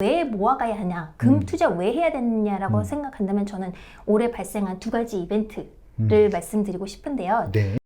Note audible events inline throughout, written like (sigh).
왜 모아가야 하냐, 금 음. 투자 왜 해야 되느냐라고 음. 생각한다면 저는 올해 발생한 두 가지 이벤트를 음. 말씀드리고 싶은데요. 네.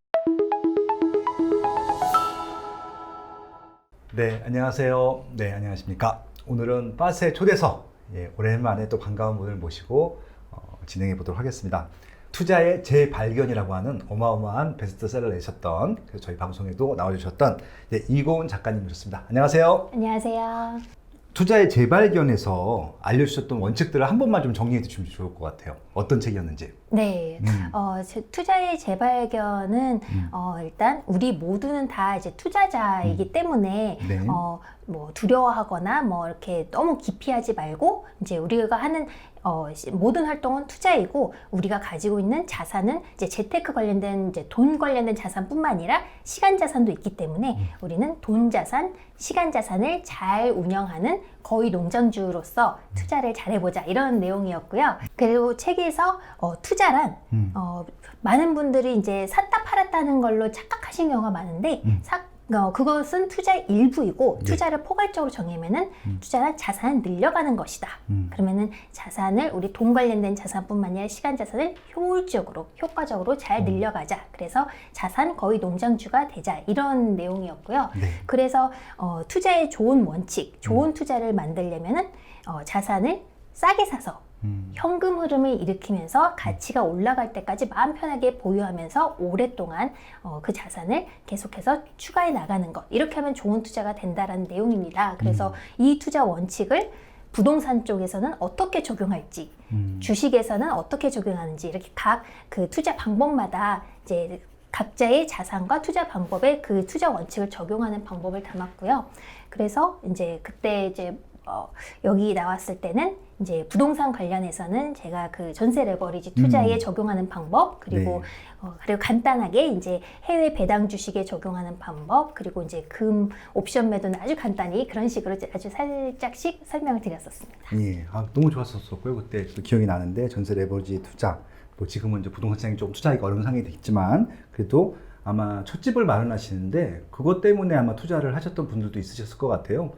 네, 안녕하세요. 네, 안녕하십니까. 오늘은 빠스의 초대석. 예, 오랜만에 또 반가운 분을 모시고 어, 진행해 보도록 하겠습니다. 투자의 재발견이라고 하는 어마어마한 베스트셀러를 내셨던 그래서 저희 방송에도 나와주셨던 예, 이고은 작가님 오셨습니다. 안녕하세요. 안녕하세요. 투자의 재발견에서 알려주셨던 원칙들을 한 번만 좀 정리해 주시면 좋을 것 같아요. 어떤 책이었는지. 네. 음. 어, 제- 투자의 재발견은 음. 어, 일단 우리 모두는 다 이제 투자자이기 때문에 네. 어, 뭐 두려워하거나 뭐 이렇게 너무 기피하지 말고 이제 우리가 하는 어, 시- 모든 활동은 투자이고 우리가 가지고 있는 자산은 이제 재테크 관련된 이제 돈 관련된 자산뿐만 아니라 시간 자산도 있기 때문에 음. 우리는 돈 자산, 시간 자산을 잘 운영하는 거의 농장주로서 투자를 잘해보자 이런 내용이었고요. 그리고 책 에서 어, 투자란 음. 어, 많은 분들이 이제 샀다 팔았다는 걸로 착각하신 경우가 많은데 음. 사- 어, 그것은 투자의 일부이고 네. 투자를 포괄적으로 정의하면은 음. 투자는 자산을 늘려가는 것이다. 음. 그러면은 자산을 우리 돈 관련된 자산뿐만 아니라 시간 자산을 효율적으로 효과적으로 잘 음. 늘려가자. 그래서 자산 거의 농장주가 되자 이런 내용이었고요. 네. 그래서 어, 투자의 좋은 원칙, 좋은 투자를 만들려면은 어, 자산을 싸게 사서 음. 현금 흐름을 일으키면서 가치가 올라갈 때까지 마음 편하게 보유하면서 오랫동안 어, 그 자산을 계속해서 추가해 나가는 것 이렇게 하면 좋은 투자가 된다라는 내용입니다. 그래서 이 투자 원칙을 부동산 쪽에서는 어떻게 적용할지 음. 주식에서는 어떻게 적용하는지 이렇게 각 그 투자 방법마다 이제 각자의 자산과 투자 방법에 그 투자 원칙을 적용하는 방법을 담았고요. 그래서 이제 그때 이제 어, 여기 나왔을 때는 이제 부동산 관련해서는 제가 그 전세 레버리지 투자에 음. 적용하는 방법 그리고 네. 어, 그리고 간단하게 이제 해외 배당 주식에 적용하는 방법 그리고 이제 금 옵션 매도는 아주 간단히 그런 식으로 아주 살짝씩 설명을 드렸었습니다. 예, 아, 너무 좋았었고요. 그때 또 기억이 나는데 전세 레버리지 투자, 뭐 지금은 이제 부동산 시장이 좀 투자하기가 어려운 상황이 됐지만 그래도 아마 첫 집을 마련하시는데 그것 때문에 아마 투자를 하셨던 분들도 있으셨을 것 같아요.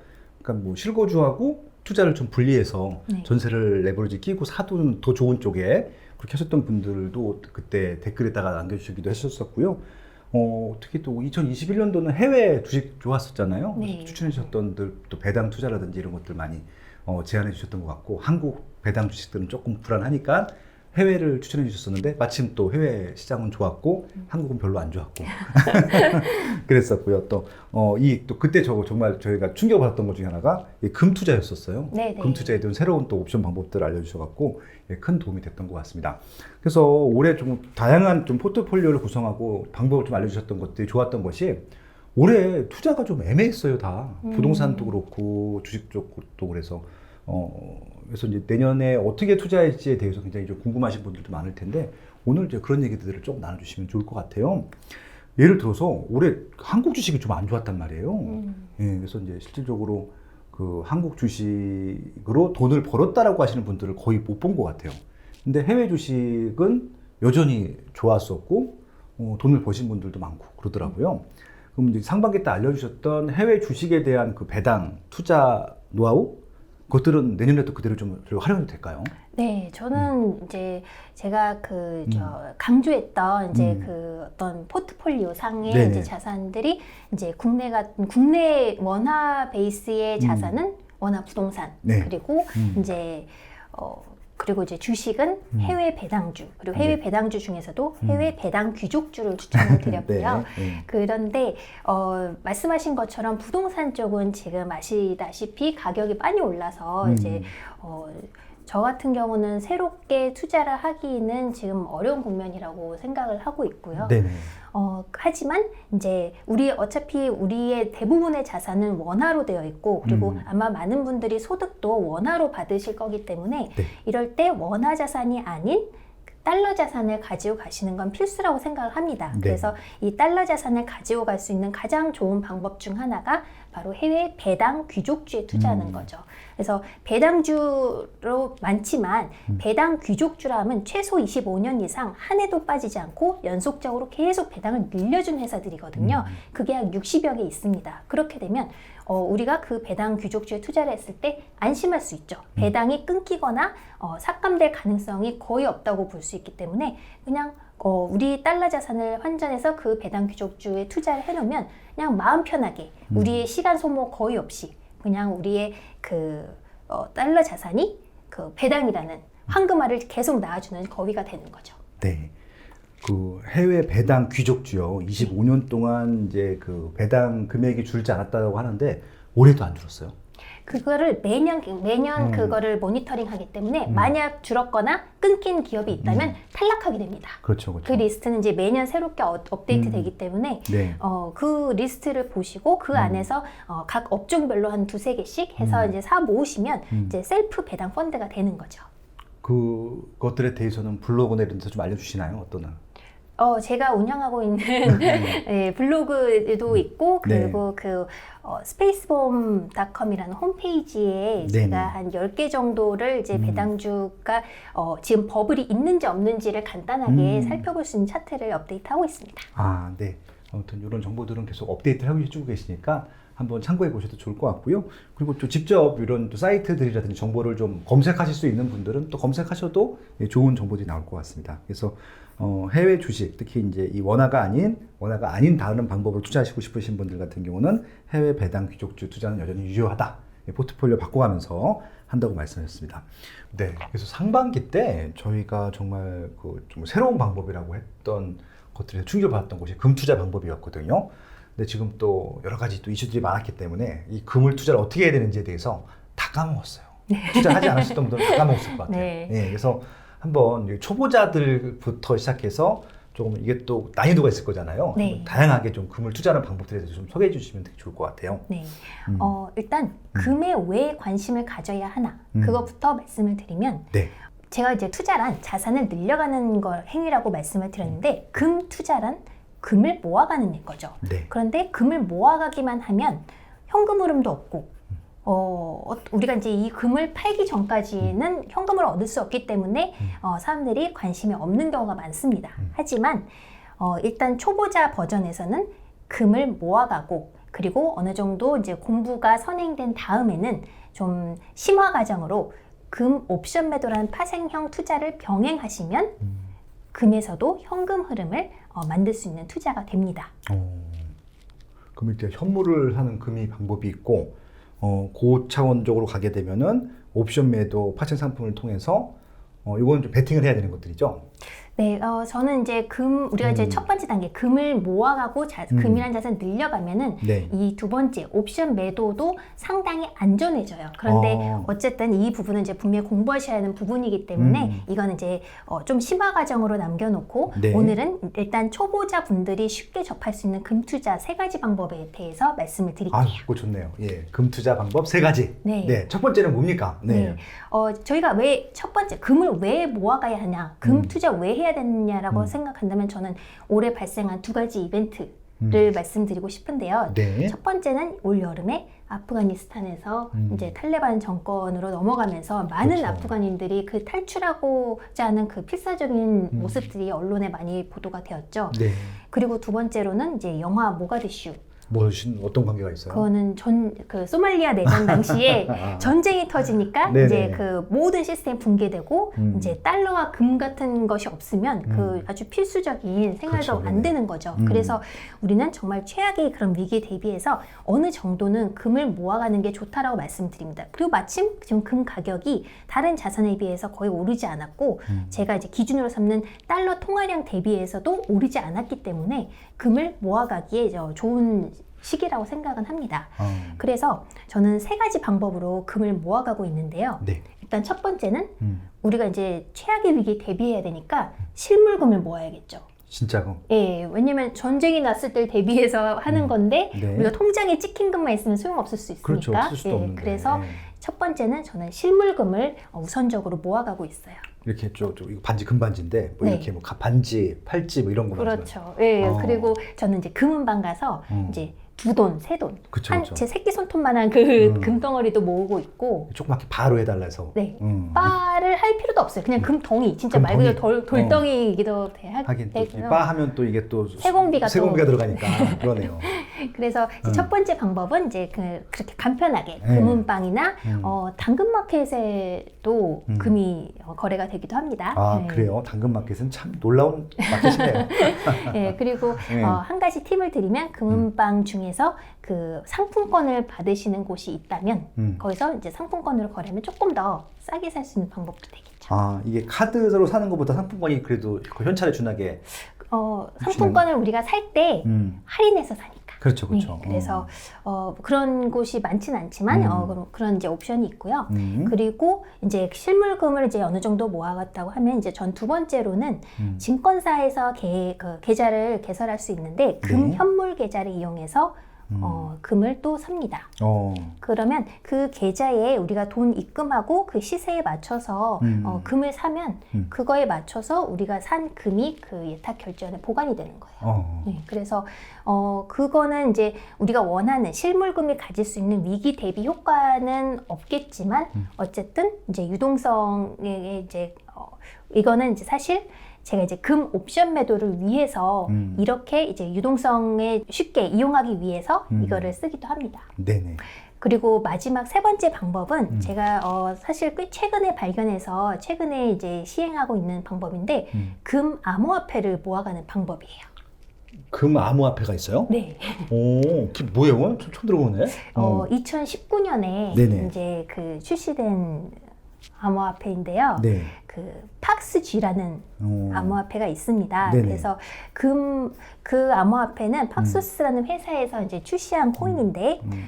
그러니까 뭐 실거주하고 투자를 좀 분리해서 네. 전세를 레버리지 끼고 사두는 더 좋은 쪽에 그렇게 하셨던 분들도 그때 댓글에다가 남겨주시기도 했었었고요. 어, 특히 또 2021년도는 해외 주식 좋았었잖아요. 네. 추천해 주셨던 또 배당 투자라든지 이런 것들 많이 어, 제안해 주셨던 것 같고 한국 배당 주식들은 조금 불안하니까 해외를 추천해 주셨었는데 마침 또 해외 시장은 좋았고 한국은 별로 안 좋았고 (laughs) 그랬었고요. 또 어, 이또 그때 저 정말 저희가 충격 받았던 것 중에 하나가 이금 투자였었어요. 네, 네. 금 투자에 대한 새로운 또 옵션 방법들을 알려주셔갖고 예, 큰 도움이 됐던 것 같습니다. 그래서 올해 좀 다양한 좀 포트폴리오를 구성하고 방법을 좀 알려주셨던 것들이 좋았던 것이 올해 투자가 좀 애매했어요 다 음. 부동산도 그렇고 주식 쪽도 그래서 어 그래서 이제 내년에 어떻게 투자할지에 대해서 굉장히 좀 궁금하신 분들도 많을 텐데 오늘 이제 그런 얘기들을 좀 나눠주시면 좋을 것 같아요. 예를 들어서 올해 한국 주식이 좀 안 좋았단 말이에요. 음. 예, 그래서 이제 실질적으로 그 한국 주식으로 돈을 벌었다라고 하시는 분들을 거의 못 본 것 같아요. 근데 해외 주식은 여전히 좋았었고 어, 돈을 버신 분들도 많고 그러더라고요. 그럼 이제 상반기 때 알려주셨던 해외 주식에 대한 그 배당 투자 노하우 그것들은 내년에도 그대로 좀 활용이 될까요? 네, 저는 이제 제가 그, 저, 음. 강조했던 이제 음. 그 어떤 포트폴리오 상의 네네. 이제 자산들이 이제 국내가, 국내 원화 베이스의 음. 자산은 원화 부동산. 네. 그리고 음. 이제, 어, 그리고 이제 주식은 음. 해외 배당주. 그리고 해외 네. 배당주 중에서도 음. 해외 배당 귀족주를 추천을 (laughs) 드렸고요. 네, 네. 그런데 어, 말씀하신 것처럼 부동산 쪽은 지금 아시다시피 가격이 많이 올라서 음. 이제 어, 저 같은 경우는 새롭게 투자를 하기는 지금 어려운 국면이라고 생각을 하고 있고요. 네네. 어, 하지만 이제 우리 어차피 우리의 대부분의 자산은 원화로 되어 있고 그리고 음. 아마 많은 분들이 소득도 원화로 받으실 거기 때문에 네. 이럴 때 원화 자산이 아닌 달러 자산을 가지고 가시는 건 필수라고 생각을 합니다. 네. 그래서 이 달러 자산을 가지고 갈 수 있는 가장 좋은 방법 중 하나가 바로 해외 배당 귀족주에 투자하는 음. 거죠. 그래서 배당주로 많지만 음. 배당 귀족주라면 최소 25년 이상 한 해도 빠지지 않고 연속적으로 계속 배당을 늘려준 회사들이거든요. 음. 그게 한 60여 개 있습니다. 그렇게 되면 어, 우리가 그 배당 귀족주에 투자를 했을 때 안심할 수 있죠. 배당이 끊기거나 어, 삭감될 가능성이 거의 없다고 볼 수 있기 때문에 그냥 어, 우리 달러 자산을 환전해서 그 배당 귀족주에 투자를 해놓으면 그냥 마음 편하게 우리의 시간 소모 거의 없이 그냥 우리의 그 어, 달러 자산이 그 배당이라는 황금알을 계속 낳아주는 거위가 되는 거죠. 네. 그 해외 배당 귀족주요. 25년 동안 이제 그 배당 금액이 줄지 않았다고 하는데 올해도 안 줄었어요. 그거를 매년 매년 음. 그거를 모니터링하기 때문에 만약 줄었거나 끊긴 기업이 있다면 음. 탈락하게 됩니다. 그렇죠, 그렇죠. 그 리스트는 이제 매년 새롭게 어- 업데이트 음. 되기 때문에 네. 어, 그 리스트를 보시고 그 안에서 어, 각 업종별로 한 두세 개씩 해서 음. 이제 사 모으시면 음. 이제 셀프 배당 펀드가 되는 거죠. 그것들에 대해서는 블로그나 이런 데서 좀 알려주시나요? 어떠나? 어, 제가 운영하고 있는 (laughs) 예, 블로그도 있고 네. 그리고 그 어, 스페이스봄닷컴이라는 홈페이지에 네네. 제가 한 10개 정도를 이제 음. 배당주가 어, 지금 버블이 있는지 없는지를 간단하게 음. 살펴볼 수 있는 차트를 업데이트하고 있습니다. 아, 네. 아무튼 이런 정보들은 계속 업데이트를 하고 해주고 계시니까 한번 참고해 보셔도 좋을 것 같고요. 그리고 또 직접 이런 또 사이트들이라든지 정보를 좀 검색하실 수 있는 분들은 또 검색하셔도 예, 좋은 정보들이 나올 것 같습니다. 그래서 어, 해외 주식, 특히 이제 이 원화가 아닌 원화가 아닌 다른 방법으로 투자하시고 싶으신 분들 같은 경우는 해외 배당 귀족주 투자는 여전히 유효하다. 예, 포트폴리오 바꿔가면서 한다고 말씀하셨습니다. 네, 그래서 상반기 때 저희가 정말 그 좀 새로운 방법이라고 했던 것들에서 충격을 받았던 곳이 금 투자 방법이었거든요. 근데 지금 또 여러 가지 또 이슈들이 많았기 때문에 이 금을 투자를 어떻게 해야 되는지에 대해서 다 까먹었어요. 투자하지 않으셨던 분들은 다 까먹었을 것 같아요. (laughs) 네. 예, 그래서 한번 이 초보자들부터 시작해서 조금 이게 또 난이도가 있을 거잖아요. 네. 다양하게 좀 금을 투자하는 방법들에 대해서 좀 소개해 주시면 되게 좋을 것 같아요. 네. 음. 어, 일단 금에 왜 관심을 가져야 하나 음. 그것부터 말씀을 드리면 네. 제가 이제 투자란 자산을 늘려가는 걸 행위라고 말씀을 드렸는데 금 투자란 금을 모아가는 거죠. 네. 그런데 금을 모아가기만 하면 현금 흐름도 없고 어, 어, 우리가 이제 이 금을 팔기 전까지는 현금을 얻을 수 없기 때문에 음. 어, 사람들이 관심이 없는 경우가 많습니다. 음. 하지만 어, 일단 초보자 버전에서는 금을 모아가고 그리고 어느 정도 이제 공부가 선행된 다음에는 좀 심화 과정으로 금 옵션 매도라는 파생형 투자를 병행하시면 음. 금에서도 현금 흐름을 어, 만들 수 있는 투자가 됩니다. 어, 그럼 이렇게 현물을 하는 금이 방법이 있고 어, 고차원적으로 가게 되면은 옵션 매도 파생 상품을 통해서 어, 이건 좀 베팅을 해야 되는 것들이죠. 네, 어, 저는 이제 금 우리가 이제 음. 첫 번째 단계 금을 모아가고 자, 음. 금이라는 자산 늘려가면은 네. 이 두 번째 옵션 매도도 상당히 안전해져요. 그런데 어. 어쨌든 이 부분은 이제 분명히 공부하셔야 하는 부분이기 때문에 음. 이거는 이제 어, 좀 심화 과정으로 남겨놓고 네. 오늘은 일단 초보자 분들이 쉽게 접할 수 있는 금 투자 세 가지 방법에 대해서 말씀을 드릴게요. 아, 그거 좋네요. 예, 금 투자 방법 세 가지. 네. 첫 번째는 뭡니까? 네. 네. 어, 저희가 왜 첫 번째 금을 왜 모아가야 하냐, 금 음. 투자 왜 해야 되느냐라고 음. 생각한다면 저는 올해 발생한 두 가지 이벤트를 음. 말씀드리고 싶은데요. 네. 첫 번째는 올 여름에 아프가니스탄에서 음. 이제 탈레반 정권으로 넘어가면서 많은 그렇죠. 아프간인들이 그 탈출하고자 하는 그 필사적인 음. 모습들이 언론에 많이 보도가 되었죠. 네. 그리고 두 번째로는 이제 영화 모가디슈. 무슨 어떤 관계가 있어요? 그거는 전 그 소말리아 내전 (laughs) 당시에 아, 전쟁이 터지니까 네네. 이제 그 모든 시스템 붕괴되고 음. 이제 달러와 금 같은 것이 없으면 그 음. 아주 필수적인 생활도 그렇죠, 안 네네. 되는 거죠. 음. 그래서 우리는 정말 최악의 그런 위기에 대비해서 어느 정도는 금을 모아가는 게 좋다라고 말씀드립니다. 그리고 마침 지금 금 가격이 다른 자산에 비해서 거의 오르지 않았고 음. 제가 이제 기준으로 삼는 달러 통화량 대비해서도 오르지 않았기 때문에 금을 모아가기에 저 좋은 시기라고 생각은 합니다. 어. 그래서 저는 세 가지 방법으로 금을 모아가고 있는데요. 네. 일단 첫 번째는 음. 우리가 이제 최악의 위기에 대비해야 되니까 실물금을 모아야겠죠. 진짜로. 예, 왜냐면 전쟁이 났을 때 대비해서 하는 음. 건데 네. 우리가 통장에 찍힌 금만 있으면 소용없을 수 있으니까. 그렇죠. 없을 수도 예, 없는데. 그래서 첫 번째는 저는 실물금을 어, 우선적으로 모아가고 있어요. 이렇게 좀, 좀 이거 반지 금반지인데 뭐 네. 이렇게 뭐 가- 반지, 팔찌 뭐 이런 거 그렇죠. 예, 어. 그리고 저는 이제 금은방 가서 음. 이제 두 돈, 세 돈, 그쵸, 한 그쵸. 제 새끼 손톱만한 그 음. (laughs) 금덩어리도 모으고 있고 조그맣게 바로 해달라서. 네. 음. 바를 할 필요도 없어요. 그냥 금덩이, 진짜 말. 그대로 돌, 돌덩이이기도 돼. 하긴 또 되고요. 바 하면 또 이게 또 세공비가 또- 세공비가 들어가니까 (laughs) 그러네요. 그래서 이제 음. 첫 번째 방법은 이제 그 그렇게 간편하게 네. 금은방이나 음. 어, 당근마켓에도 음. 금이 어, 거래가 되기도 합니다. 아 네. 그래요? 당근마켓은 참 놀라운 마켓이네요. 예, (laughs) 그리고 네. 어, 한 가지 팁을 드리면 금은방 중에 서 그 상품권을 받으시는 곳이 있다면 음. 거기서 이제 상품권으로 거래하면 조금 더 싸게 살 수 있는 방법도 되겠죠. 아 이게 카드로 사는 것보다 상품권이 그래도 그 현찰에 준하게. 어, 상품권을 우리가 살 때 음. 할인해서 사니까. 그렇죠, 그렇죠. 네, 그래서 어, 그런 곳이 많진 않지만 음. 어, 그런- 그런 이제 옵션이 있고요. 음. 그리고 이제 실물금을 이제 어느 정도 모아갔다고 하면 이제 전 두 번째로는 음. 증권사에서 계, 그 계좌를 개설할 수 있는데 금 네. 현물 계좌를 이용해서 음. 어, 금을 또 삽니다. 어. 그러면 그 계좌에 우리가 돈 입금하고 그 시세에 맞춰서 음. 어, 금을 사면 음. 그거에 맞춰서 우리가 산 금이 그 예탁 결제원에 보관이 되는 거예요. 어. 네, 그래서 어 그거는 이제 우리가 원하는 실물금이 가질 수 있는 위기 대비 효과는 없겠지만 음. 어쨌든 이제 유동성에 이제 어 이거는 이제 사실 제가 이제 금 옵션 매도를 위해서 음. 이렇게 이제 유동성에 쉽게 이용하기 위해서 음. 이거를 쓰기도 합니다. 네네. 그리고 마지막 세 번째 방법은 음. 제가 어 사실 꽤 최근에 발견해서 최근에 이제 시행하고 있는 방법인데 음. 금 암호화폐를 모아가는 방법이에요. 금 암호화폐가 있어요? 네. 오, 뭐예요? 처음, 들어보네. 어, 2019년에 네네. 이제 그 출시된 암호화폐인데요. 네. 그 팍스G라는 어. 암호화폐가 있습니다. 네네. 그래서 금 그 암호화폐는 팍소스라는 회사에서 이제 출시한 코인인데 음.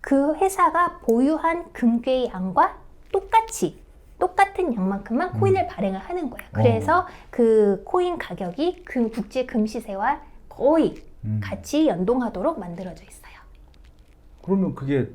그 회사가 보유한 금괴의 양과 똑같이 똑같은 양만큼만 음. 코인을 발행을 하는 거예요. 그래서 그 코인 가격이 금 국제 금시세와 거의 음. 같이 연동하도록 만들어져 있어요. 그러면 그게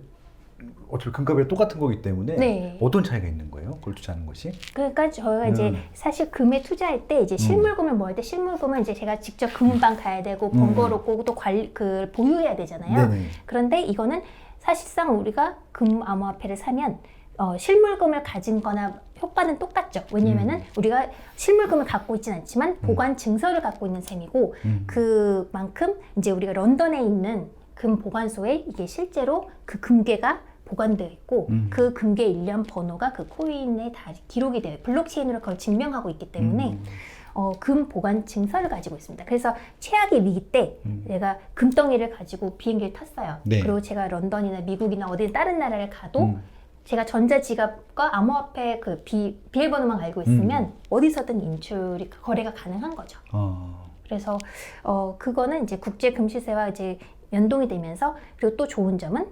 어차피 금값이 똑같은 거기 때문에 네. 어떤 차이가 있는 거예요? 그걸 투자하는 것이? 그러니까 저희가 이제 음. 사실 금에 투자할 때 이제 실물금을 모을 때 실물금은 이제 제가 직접 금은방 가야 되고 음. 번거롭고 또 관리 그 보유해야 되잖아요. 네네. 그런데 이거는 사실상 우리가 금 암호화폐를 사면 어, 실물금을 가진 거나 효과는 똑같죠. 왜냐면은 음. 우리가 실물금을 갖고 있진 않지만 보관 증서를 갖고 있는 셈이고 음. 그만큼 이제 우리가 런던에 있는 금 보관소에 이게 실제로 그 금괴가 보관되어 있고 음. 그 금괴 일련 번호가 그 코인에 다 기록이 돼요. 블록체인으로 그걸 증명하고 있기 때문에 음. 어, 금 보관 증서를 가지고 있습니다. 그래서 최악의 위기 때 음. 내가 금덩이를 가지고 비행기를 탔어요. 네. 그리고 제가 런던이나 미국이나 어디 다른 나라를 가도 음. 제가 전자지갑과 암호화폐 그 비, 비밀번호만 알고 있으면 음. 어디서든 인출이 거래가 가능한 거죠. 어. 그래서 어 그거는 이제 국제 금시세와 이제 연동이 되면서 그리고 또 좋은 점은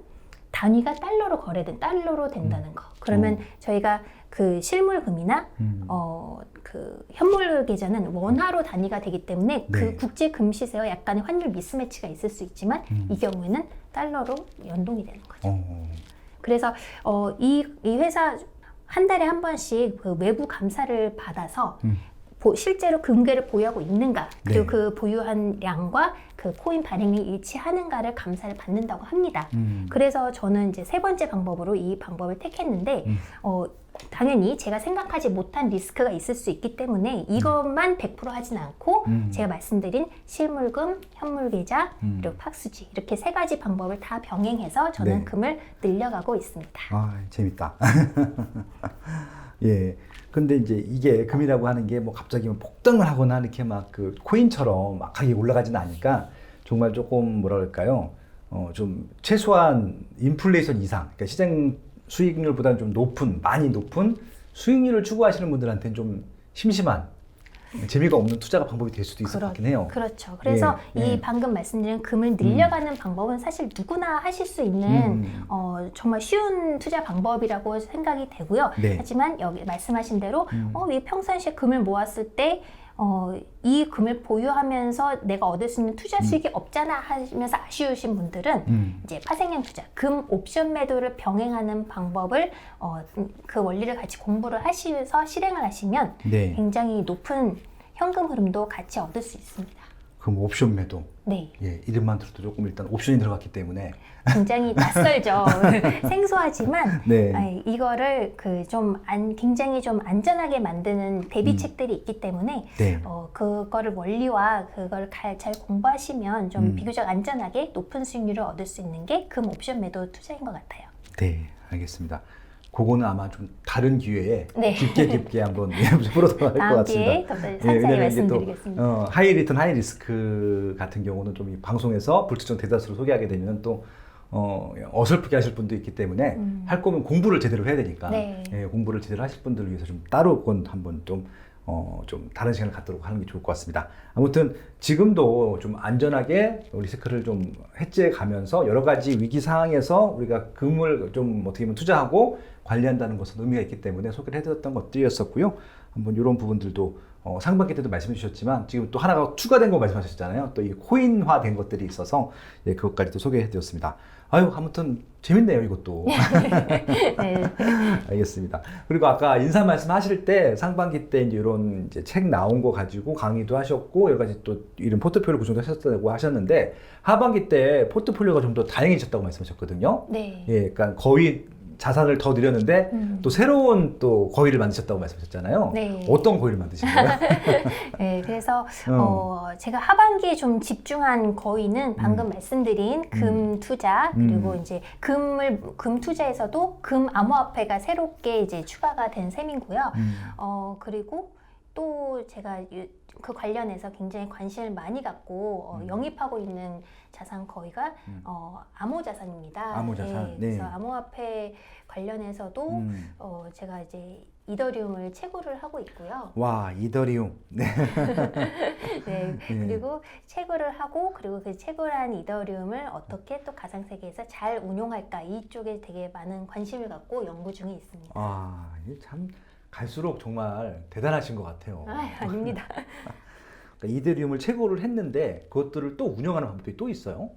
단위가 달러로 거래된 달러로 된다는 거. 그러면 어. 저희가 그 실물금이나 음. 어그 현물 계좌는 원화로 단위가 되기 때문에 네. 그 국제 금시세와 약간의 환율 미스매치가 있을 수 있지만 음. 이 경우에는 달러로 연동이 되는 거죠. 어. 그래서 어, 이, 이 회사 한 달에 한 번씩 그 외부 감사를 받아서 음. 보- 실제로 금괴를 보유하고 있는가 그리고 네. 그 보유한 양과 그 코인 발행이 일치하는가를 감사를 받는다고 합니다. 음. 그래서 저는 이제 세 번째 방법으로 이 방법을 택했는데 음. 어, 당연히 제가 생각하지 못한 리스크가 있을 수 있기 때문에 이것만 100% 하진 않고 음. 제가 말씀드린 실물금, 현물계좌, 음. 그리고 팍수지 이렇게 세 가지 방법을 다 병행해서 저는 네. 금을 늘려가고 있습니다. 아, 재밌다. (laughs) 예. 근데 이제 이게 금이라고 하는 게 뭐 갑자기 뭐 폭등을 하거나 이렇게 막 그 코인처럼 막 가격이 올라가지는 않으니까 정말 조금 뭐라 그럴까요? 어, 좀 최소한 인플레이션 이상, 그러니까 시장 수익률보다는 좀 높은, 많이 높은 수익률을 추구하시는 분들한테는 좀 심심한 재미가 없는 투자가 방법이 될 수도 있을 것 같긴 해요. 그렇죠. 그래서 예, 이 예. 방금 말씀드린 금을 늘려가는 방법은 사실 누구나 하실 수 있는 음. 어, 정말 쉬운 투자 방법이라고 생각이 되고요. 네. 하지만 여기 말씀하신 대로 음. 어, 이 평상시에 금을 모았을 때 어, 이 금을 보유하면서 내가 얻을 수 있는 투자 수익이 없잖아 하면서 아쉬우신 분들은 음. 이제 파생형 투자, 금 옵션 매도를 병행하는 방법을 어, 그 원리를 같이 공부를 하시면서 실행을 하시면 네. 굉장히 높은 현금 흐름도 같이 얻을 수 있습니다. 그럼 옵션 매도. 네. 예, 이름만 들어도 조금 일단 옵션이 들어갔기 때문에. 굉장히 낯설죠. (laughs) (laughs) 생소하지만 네. 아니, 이거를 그 좀 안, 굉장히 좀 안전하게 만드는 대비책들이 있기 때문에 네. 어, 그거를 원리와 그걸 가- 잘 공부하시면 좀 음. 비교적 안전하게 높은 수익률을 얻을 수 있는 게 금 옵션 매도 투자인 것 같아요. 네, 알겠습니다. 그거는 아마 좀 다른 기회에 네. 깊게 깊게 한번 (laughs) 풀어도 할것 다음 같습니다. 기회에 더 예, 자세히 또 말씀드리겠습니다. 어, 하이 리턴 하이 리스크 같은 경우는 좀이 방송에서 불특정 대다수로 소개하게 되면 또 어, 어설프게 하실 분도 있기 때문에 음. 할 거면 공부를 제대로 해야 되니까 네. 예, 공부를 제대로 하실 분들을 위해서 좀 따로 그건 한번 좀 어, 좀 다른 시간을 갖도록 하는 게 좋을 것 같습니다. 아무튼 지금도 좀 안전하게 리스크를 좀 해지해 가면서 여러 가지 위기 상황에서 우리가 금을 좀 어떻게 보면 투자하고 관리한다는 것은 의미가 있기 때문에 소개를 해드렸던 것들이었었고요. 한번 이런 부분들도 어, 상반기 때도 말씀해 주셨지만 지금 또 하나가 추가된 거 말씀하셨잖아요. 또 이 코인화 된 것들이 있어서 예, 그것까지도 소개해 드렸습니다. 아유, 아무튼 재밌네요, 이것도. (laughs) 네. (laughs) 알겠습니다. 그리고 아까 인사 말씀하실 때 상반기 때 이제 이런 이제 책 나온 거 가지고 강의도 하셨고 여러 가지 또 이런 포트폴리오 구성도 하셨다고 하셨는데 하반기 때 포트폴리오가 좀 더 다양해졌다고 말씀하셨거든요. 네. 예, 그러니까 거의 자산을 더 늘렸는데 음. 또 새로운 또 거위를 만드셨다고 말씀하셨잖아요. 네. 어떤 거위를 만드신 거예요? (laughs) 네, 그래서 어. 어, 제가 하반기에 좀 집중한 거의는 방금 말씀드린 금 투자 그리고 음. 이제 금을 금 투자에서도 금 암호화폐가 새롭게 이제 추가가 된 셈이고요. 음. 어 그리고 또 제가 유- 그 관련해서 굉장히 관심을 많이 갖고 어, 음. 영입하고 있는 자산 거의가 음. 어, 암호자산입니다. 암호자산, 네, 네. 그래서 암호화폐 관련해서도 음. 어, 제가 이제 이더리움을 채굴을 하고 있고요. 와 이더리움. 네. (laughs) 네, 예. (laughs) 그리고 채굴을 하고 그리고 그 채굴한 이더리움을 어떻게 또 가상 세계에서 잘 운용할까 이쪽에 되게 많은 관심을 갖고 연구 중에 있습니다. 아, 이게 참 갈수록 정말 대단하신 것 같아요. 아, 아닙니다. (laughs) 그러니까 이더리움을 채굴을 했는데 그것들을 또 운영하는 방법이 또 있어요.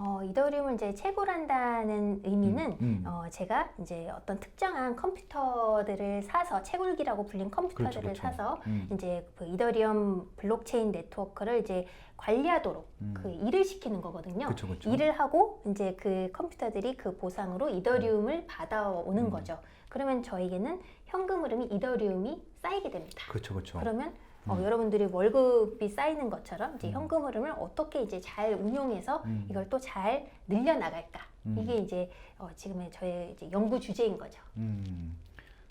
어, 이더리움을 이제 채굴한다는 의미는 음, 음. 어, 제가 이제 어떤 특정한 컴퓨터들을 사서 채굴기라고 불린 컴퓨터들을 그렇죠, 그렇죠. 사서 음. 이제 그 이더리움 블록체인 네트워크를 이제 관리하도록 음. 그 일을 시키는 거거든요. 그렇죠, 그렇죠. 일을 하고 이제 그 컴퓨터들이 그 보상으로 이더리움을 받아오는 음. 거죠. 그러면 저에게는 현금 흐름이 이더리움이 쌓이게 됩니다. 그렇죠, 그렇죠. 그러면 어, 음. 여러분들이 월급이 쌓이는 것처럼 이제 음. 현금 흐름을 어떻게 이제 잘 운용해서 음. 이걸 또 잘 늘려 나갈까 음. 이게 이제 어, 지금의 저의 이제 연구 주제인 거죠. 음.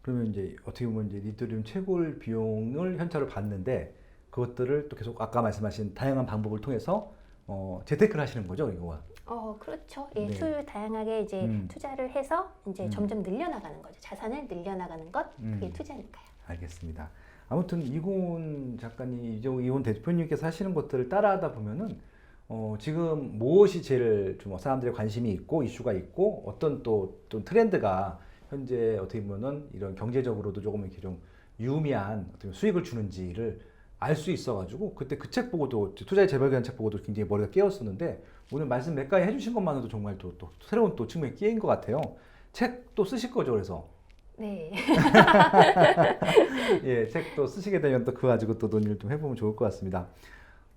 그러면 이제 어떻게 보면 이제 이더리움 채굴 비용을 현찰을 받는데 그것들을 또 계속 아까 말씀하신 다양한 방법을 통해서 어, 재테크를 하시는 거죠, 이거와. 어 그렇죠. 예, 네. 투 다양하게 이제 음. 투자를 해서 이제 음. 점점 늘려 나가는 거죠. 자산을 늘려 나가는 것 그게 음. 투자니까요. 알겠습니다. 아무튼 이곤 작가님, 이제 이곤 대표님께서 하시는 것들을 따라하다 보면은 어, 지금 무엇이 제일 좀 사람들의 관심이 있고 이슈가 있고 어떤 또, 또 트렌드가 현재 어떻게 보면은 이런 경제적으로도 조금 이렇게 좀 어떻게 보면 수익을 주는지를 알 수 있어가지고 그때 그 책 보고도 투자의 재벌 관책 보고도 굉장히 머리가 깨었었는데 오늘 말씀 몇 가지 해주신 것만으로도 정말 또, 또 새로운 또 측면이 끼인 것 같아요. 책 또 쓰실 거죠, 그래서. 네. (laughs) 예, 책도 쓰시게 되면 또 그거 가지고 또 논의를 좀 해보면 좋을 것 같습니다.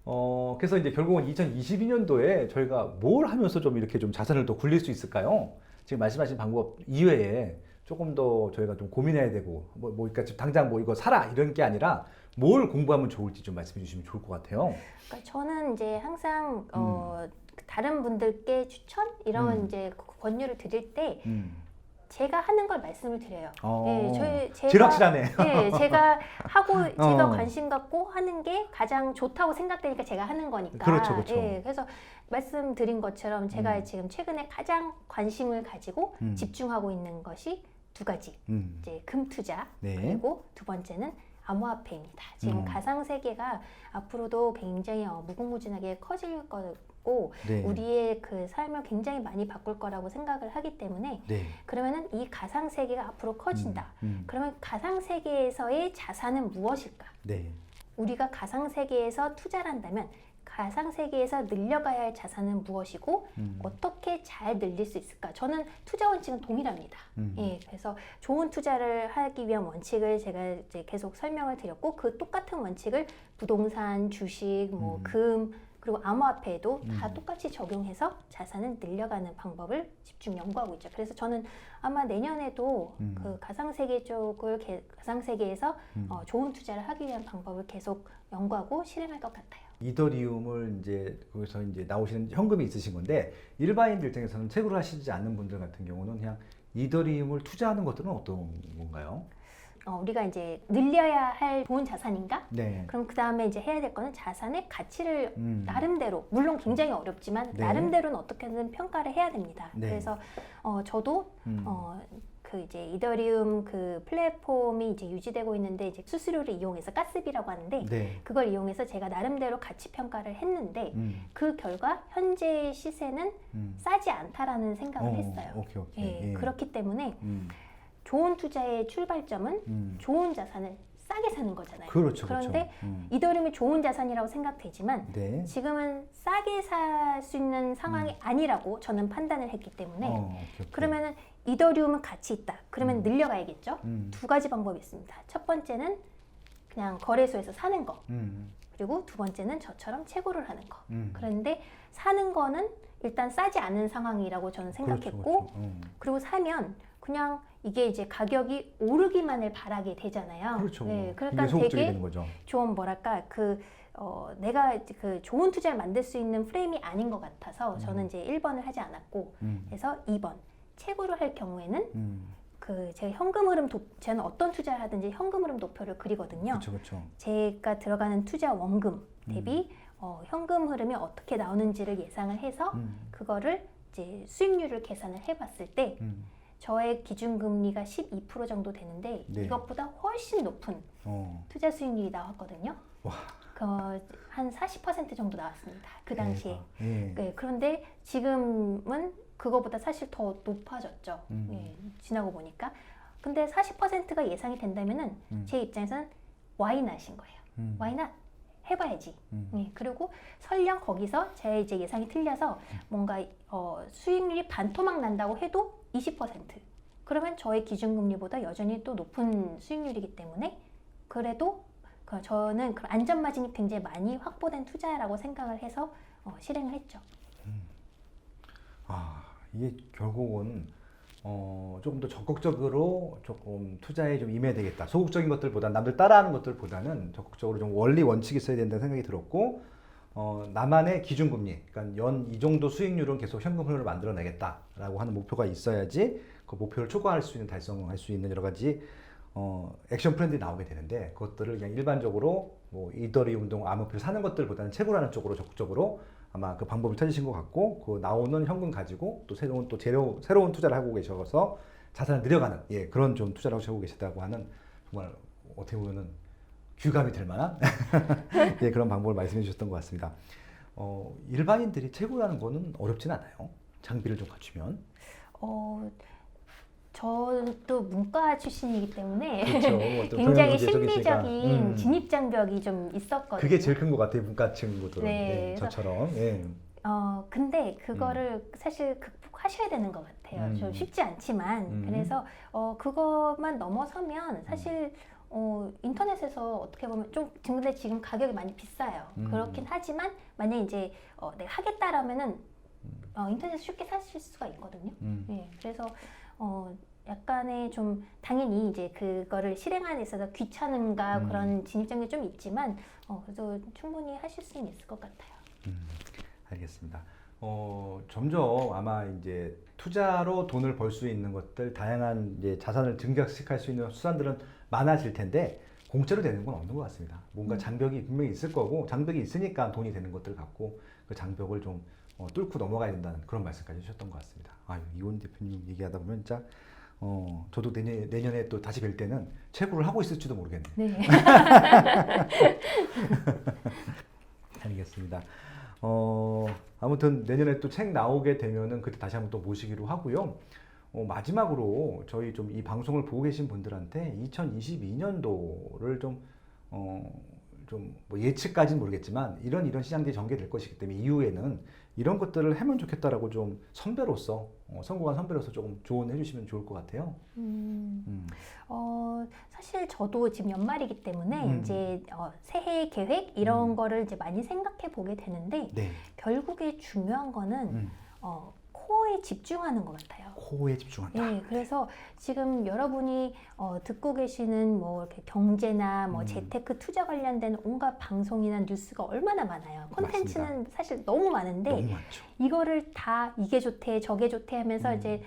어, 그래서 이제 결국은 2022년도에 저희가 뭘 하면서 좀 이렇게 좀 자산을 더 굴릴 수 있을까요? 지금 말씀하신 방법 이외에 조금 더 저희가 좀 고민해야 되고, 뭐, 뭐, 그러니까 지금 당장 뭐 이거 사라 이런 게 아니라 뭘 공부하면 좋을지 좀 말씀해 주시면 좋을 것 같아요. 그러니까 저는 이제 항상 어, 다른 분들께 추천 이런 음. 이제 권유를 드릴 때 음. 제가 하는 걸 말씀을 드려요. 어, 네, 저희 제가 제일 확실하네. 네, 제가 하고 (laughs) 제가 어. 관심 갖고 하는 게 가장 좋다고 생각되니까 제가 하는 거니까. 그렇죠, 그렇죠. 예, 그래서 말씀드린 것처럼 제가 음. 지금 최근에 가장 관심을 가지고 음. 집중하고 있는 것이 두 가지. 음. 이제 금 투자 네. 그리고 두 번째는 암호화폐입니다. 지금 음. 가상 세계가 앞으로도 굉장히 어, 무궁무진하게 커질 거 고 네. 우리의 그 삶을 굉장히 많이 바꿀 거라고 생각을 하기 때문에 네. 그러면은 이 가상 세계가 앞으로 커진다. 음. 음. 그러면 가상 세계에서의 자산은 무엇일까? 네. 우리가 가상 세계에서 투자를 한다면 가상 세계에서 늘려가야 할 자산은 무엇이고 음. 어떻게 잘 늘릴 수 있을까? 저는 투자 원칙은 동일합니다. 음. 예, 그래서 좋은 투자를 하기 위한 원칙을 제가 이제 계속 설명을 드렸고 그 똑같은 원칙을 부동산, 주식, 뭐 음. 금, 그리고 암호화폐에도 다 음. 똑같이 적용해서 자산을 늘려가는 방법을 집중 연구하고 있죠. 그래서 저는 아마 내년에도 음. 그 가상세계 쪽을 개- 가상세계에서 음. 어, 좋은 투자를 하기 위한 방법을 계속 연구하고 실행할 것 같아요. 이더리움을 이제 거기서 이제 나오시는 현금이 있으신 건데 일반인들 입장에서는 채굴을 하시지 않는 분들 같은 경우는 그냥 이더리움을 투자하는 것들은 어떤 건가요? 어, 우리가 이제 늘려야 할 좋은 자산인가? 네. 그럼 그 다음에 이제 해야 될 거는 자산의 가치를 음. 나름대로 물론 굉장히 어렵지만 네. 나름대로는 어떻게든 평가를 해야 됩니다. 네. 그래서 어, 저도 음. 어, 그 이제 이더리움 그 플랫폼이 이제 유지되고 있는데 이제 수수료를 이용해서 가스비라고 하는데 네. 그걸 이용해서 제가 나름대로 가치 평가를 했는데 음. 그 결과 현재 시세는 음. 싸지 않다라는 생각을 어, 했어요. 오케이 오케이. 예, 예. 그렇기 때문에 음. 좋은 투자의 출발점은 음. 좋은 자산을 싸게 사는 거잖아요. 그렇죠. 그런데 그렇죠. 음. 이더리움이 좋은 자산이라고 생각되지만 네. 지금은 싸게 살 수 있는 상황이 아니라고 저는 판단을 했기 때문에 음. 어. 그러면은 이더리움은 가치 있다. 그러면 음. 늘려가야겠죠. 음. 두 가지 방법이 있습니다. 첫 번째는 그냥 거래소에서 사는 거. 음. 그리고 두 번째는 저처럼 채굴을 하는 거. 음. 그런데 사는 거는 일단 싸지 않은 상황이라고 저는 생각했고 그렇죠, 그렇죠. 음. 그리고 사면 그냥 이게 이제 가격이 오르기만을 바라게 되잖아요. 그렇죠. 네, 그러니까 되게. 좀 뭐랄까 그 어, 내가 그 좋은 투자를 만들 수 있는 프레임이 아닌 것 같아서 저는 이제 1번을 하지 않았고 음. 그래서 2번 채굴을 할 경우에는 음. 그 제가 현금 흐름 도, 저는 어떤 투자를 하든지 현금 흐름 도표를 그리거든요. 그렇죠, 그렇죠. 제가 들어가는 투자 원금 대비 어, 현금 흐름이 어떻게 나오는지를 예상을 해서 음. 그거를 이제 수익률을 계산을 해봤을 때 음. 저의 기준금리가 12% 정도 되는데 네. 이것보다 훨씬 높은 어. 투자 수익률이 나왔거든요. 와. 그한 40% 정도 나왔습니다. 그 당시에. 예. 네, 그런데 지금은 그거보다 사실 더 높아졌죠. 음. 예, 지나고 보니까. 근데 40%가 예상이 된다면은 음. 제 입장에서는 와이 낫인 거예요. 음. 와이 낫 해봐야지. 음. 예, 그리고 설령 거기서 제 이제 예상이 틀려서 뭔가 어, 수익률이 반토막 난다고 해도 20%. 그러면 저의 기준금리보다 여전히 또 높은 수익률이기 때문에 그래도 그 저는 그 안전 마진이 굉장히 많이 확보된 투자라고 생각을 해서 어, 실행을 했죠. 아, 이게 결국은 어, 조금 더 적극적으로 조금 투자에 좀 임해야 되겠다. 소극적인 것들보다 남들 따라하는 것들보다는 적극적으로 좀 원리 원칙이 있어야 된다는 생각이 들었고 어, 나만의 기준금리, 그러니까 연 이 정도 수익률은 계속 현금 흐름을 만들어내겠다라고 하는 목표가 있어야지 그 목표를 초과할 수 있는 달성할 수 있는 여러 가지 어, 액션 플랜들이 나오게 되는데 그것들을 그냥 일반적으로 뭐 이더리 운동 암호표를 사는 것들보다는 채굴하는 쪽으로 적극적으로 아마 그 방법을 찾으신 것 같고 그 나오는 현금 가지고 또 새로운 또 재료 새로운 투자를 하고 계셔서 자산을 늘려가는 예 그런 좀 투자를 하고 계시다고 하는 정말 어떻게 보면은 귀감이 될 만한 (laughs) 예 그런 방법을 말씀해 주셨던 것 같습니다. 어 일반인들이 채굴하는 거는 어렵진 않아요. 장비를 좀 갖추면 어, 저도 문과 출신이기 때문에 그렇죠. (laughs) 굉장히. 심리적인 음. 진입장벽이 좀 있었거든요. 그게 제일 큰 것 같아요 문과 친구들은 네, 예, 그래서 저처럼 예. 어, 근데 그거를 사실 극복하셔야 되는 것 같아요. 음. 좀 쉽지 않지만. 음. 그래서, 어, 그것만 넘어서면 사실, 어, 인터넷에서 어떻게 보면 좀, 근데 지금 가격이 많이 비싸요. 음. 그렇긴 하지만, 만약에 이제, 어, 내가 하겠다라면은, 어, 인터넷에서 쉽게 사실 수가 있거든요. 음. 예, 그래서, 어, 약간의 좀, 당연히 이제 그거를 실행하는 데 있어서 귀찮음과 음. 그런 진입장벽이 좀 있지만, 어, 그래도 충분히 하실 수는 있을 것 같아요. 음, 알겠습니다. 어, 점점 아마 이제 투자로 돈을 벌 수 있는 것들, 다양한 이제 자산을 증격시킬 수 있는 수단들은 많아질 텐데 공짜로 되는 건 없는 것 같습니다. 뭔가 장벽이 분명히 있을 거고 장벽이 있으니까 돈이 되는 것들 같고 그 장벽을 좀 어, 뚫고 넘어가야 된다는 그런 말씀까지 해주셨던 것 같습니다. 아유 이원 대표님 얘기하다 보면 진짜 어, 저도 내년, 내년에 또 다시 뵐 때는 채굴을 하고 있을지도 모르겠네요. 네. (laughs) 알겠습니다. 어, 아무튼 내년에 또 책 나오게 되면은 그때 다시 한번 또 모시기로 하고요. 어, 마지막으로 저희 좀 이 방송을 보고 계신 분들한테 2022년도를 좀, 어, 좀 뭐 예측까지는 모르겠지만 이런 이런 시장들이 전개될 것이기 때문에 이후에는 이런 것들을 하면 좋겠다라고 좀 선배로서 어, 성공한 선배로서 조금 조언해 주시면 좋을 것 같아요. 음. 음. 어, 사실 저도 지금 연말이기 때문에 음. 이제 어, 새해 계획 이런 거를 이제 많이 생각해 보게 되는데 네. 결국에 중요한 거는 음. 어, 코어에 집중하는 것 같아요. 코에 집중한다. 네, 그래서 지금 여러분이 어, 듣고 계시는 뭐 이렇게 경제나 뭐 음. 재테크 투자 관련된 온갖 방송이나 뉴스가 얼마나 많아요. 콘텐츠는 사실 너무 많은데 너무 많죠. 이거를 다 이게 좋대 저게 좋대 하면서 음. 이제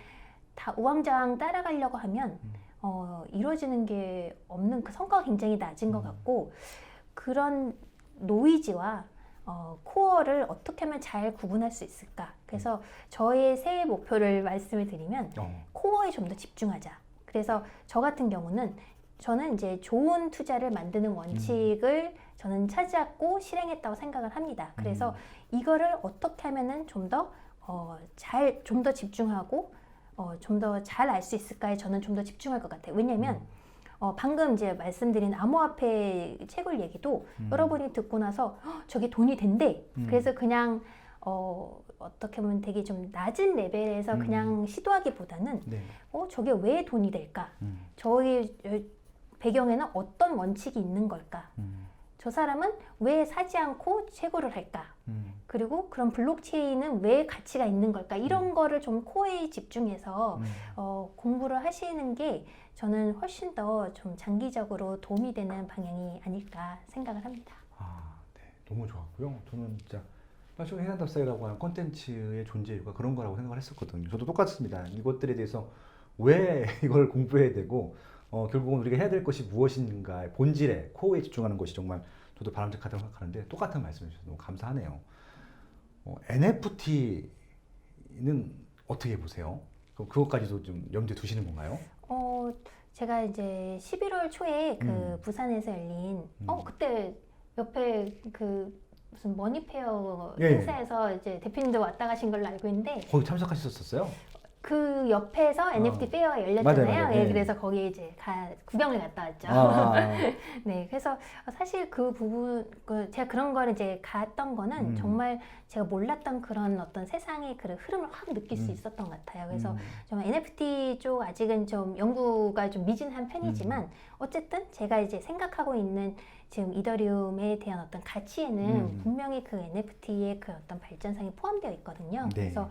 다 우왕좌왕 따라가려고 하면 음. 어, 이루어지는 게 없는 그 성과가 굉장히 낮은 것 음. 같고 그런 노이즈와 어, 코어를 어떻게 하면 잘 구분할 수 있을까? 그래서 저의 새해 목표를 말씀을 드리면 어. 코어에 좀 더 집중하자. 그래서 저 같은 경우는 저는 이제 좋은 투자를 만드는 원칙을 저는 찾았고 실행했다고 생각을 합니다. 그래서 이거를 어떻게 하면은 좀 더 어, 잘, 좀 더 집중하고 어, 좀 더 잘 알 수 있을까에 저는 좀 더 집중할 것 같아요. 왜냐면 어, 방금 이제 말씀드린 암호화폐 채굴 얘기도 음. 여러분이 듣고 나서 "헉, 저게 돈이 된대. 음. 그래서 그냥 어, 어떻게 보면 되게 좀 낮은 레벨에서 음. 그냥 시도하기보다는 네. 어, 저게 왜 돈이 될까? 음. 저희 배경에는 어떤 원칙이 있는 걸까? 음. 저 사람은 왜 사지 않고 채굴을 할까? 음. 그리고 그런 블록체인은 왜 가치가 있는 걸까? 이런 거를 좀 코어에 집중해서 음. 어, 공부를 하시는 게 저는 훨씬 더 좀 장기적으로 도움이 되는 방향이 아닐까 생각을 합니다. 아, 네. 너무 좋았고요. 저는 진짜 사실 해난답사이라고 하는 콘텐츠의 존재 이유가 그런 거라고 생각을 했었거든요. 저도 똑같습니다. 이것들에 대해서 왜 (laughs) 이걸 공부해야 되고 어, 결국은 우리가 해야 될 것이 무엇인가 본질에 코어에 집중하는 것이 정말 저도 바람직하다고 생각하는데 똑같은 말씀해 주셔서 너무 감사하네요. 어, NFT는 어떻게 보세요? 그것까지도 좀 염두에 두시는 건가요? 어, 제가 이제 11월 초에 그 음. 부산에서 열린 음. 어 그때 옆에 그 무슨 머니페어 예. 행사에서 이제 대표님도 왔다 가신 걸로 알고 있는데 거기 참석하셨었어요? 그 옆에서 NFT 페어가 열렸잖아요. 맞아요, 맞아요. 예, 예. 그래서 거기에 이제 가, 구경을 갔다 왔죠. 아, 아, 아. (laughs) 네, 그래서 사실 그 부분, 그 제가 그런 거를 이제 갔던 거는 음. 정말 제가 몰랐던 그런 어떤 세상의 그 흐름을 확 느낄 수 음. 있었던 것 같아요. 그래서 음. 좀 NFT 쪽 아직은 좀 연구가 좀 미진한 편이지만 음. 어쨌든 제가 이제 생각하고 있는 지금 이더리움에 대한 어떤 가치에는 음. 분명히 그 NFT의 그 어떤 발전상이 포함되어 있거든요. 네. 그래서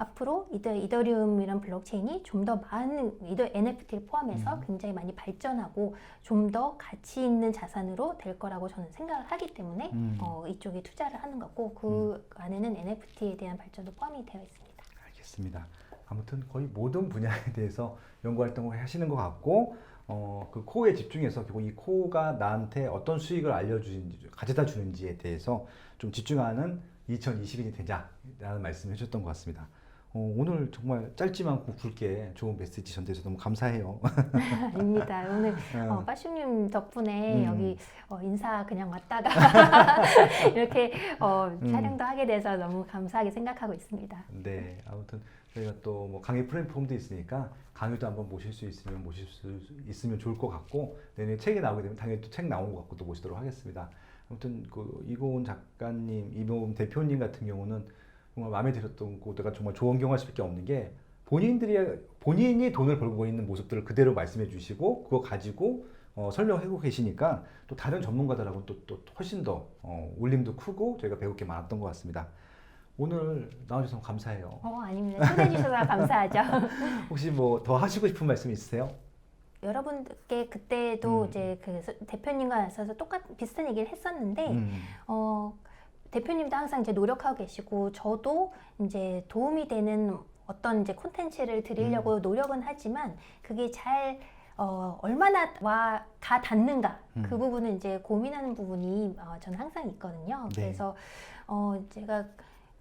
앞으로 이더, 이더리움이란 블록체인이 좀 더 많은 이더 NFT를 포함해서 음. 굉장히 많이 발전하고 좀 더 가치 있는 자산으로 될 거라고 저는 생각을 하기 때문에 음. 어, 이쪽에 투자를 하는 거고 그 안에는 NFT에 대한 발전도 포함이 되어 있습니다. 알겠습니다. 아무튼 거의 모든 분야에 (laughs) 대해서 연구 활동을 하시는 것 같고 어, 그 코어에 집중해서 결국 이 코어가 나한테 어떤 수익을 알려주는지 가져다 주는지에 대해서 좀 집중하는 2020년이 되자라는 말씀을 해주셨던 것 같습니다. 어, 오늘 정말 짧지만 굵게 좋은 메시지 전달해서 너무 감사해요. (laughs) 아닙니다. 오늘 (laughs) 어, 어, 빠슈님 덕분에 음. 여기 어, 인사 그냥 왔다가 (laughs) 이렇게 어, 음. 촬영도 하게 돼서 너무 감사하게 생각하고 있습니다. 네, 아무튼 저희가 또 뭐 강의 플랫폼도 있으니까 강의도 한번 모실 수 있으면 모실 수 있으면 좋을 것 같고 내년에 책이 나오게 되면 당연히 또 책 나온 것 같고 또 모시도록 하겠습니다. 아무튼 그 이고은 작가님, 이모음 대표님 같은 경우는 정말 마음에 들었던 거 내가 정말 좋은 경험할 수밖에 없는 게 본인들이 본인이 돈을 벌고 있는 모습들을 그대로 말씀해 주시고 그거 가지고 어, 설명하고 계시니까 또 다른 전문가들하고는 또, 또 훨씬 더 어, 울림도 크고 저희가 배울 게 많았던 것 같습니다. 오늘 나와주셔서 감사해요. 어, 아닙니다. 초대해 주셔서 (laughs) 감사하죠. (laughs) 혹시 뭐 더 하시고 싶은 말씀 있으세요? 여러분께 그때도 음. 이제 그 서- 대표님과 나서서 똑같 비슷한 얘기를 했었는데 음. 어, 대표님도 항상 이제 노력하고 계시고 저도 이제 도움이 되는 어떤 이제 콘텐츠를 드리려고 음. 노력은 하지만 그게 잘 어, 얼마나 와, 가 닿는가 음. 그 부분은 이제 고민하는 부분이 어, 저는 항상 있거든요. 네. 그래서 어, 제가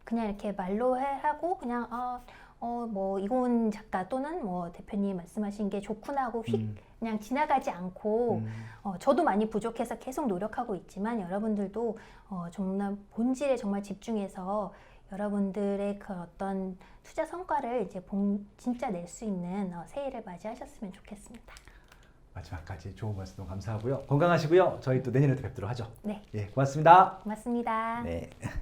그냥 이렇게 말로 해, 하고 그냥 어, 어, 뭐 이곤 작가 또는 뭐 대표님 말씀하신 게 좋구나 하고 휙 음. 그냥 지나가지 않고 음. 어, 저도 많이 부족해서 계속 노력하고 있지만 여러분들도 어, 정말 본질에 정말 집중해서 여러분들의 그 어떤 투자 성과를 이제 봉, 진짜 낼 수 있는 어, 새해를 맞이하셨으면 좋겠습니다. 마지막까지 좋은 말씀 감사하고요. 건강하시고요. 저희 또 내년에 또 뵙도록 하죠. 네, 예, 고맙습니다. 고맙습니다. 네. (laughs)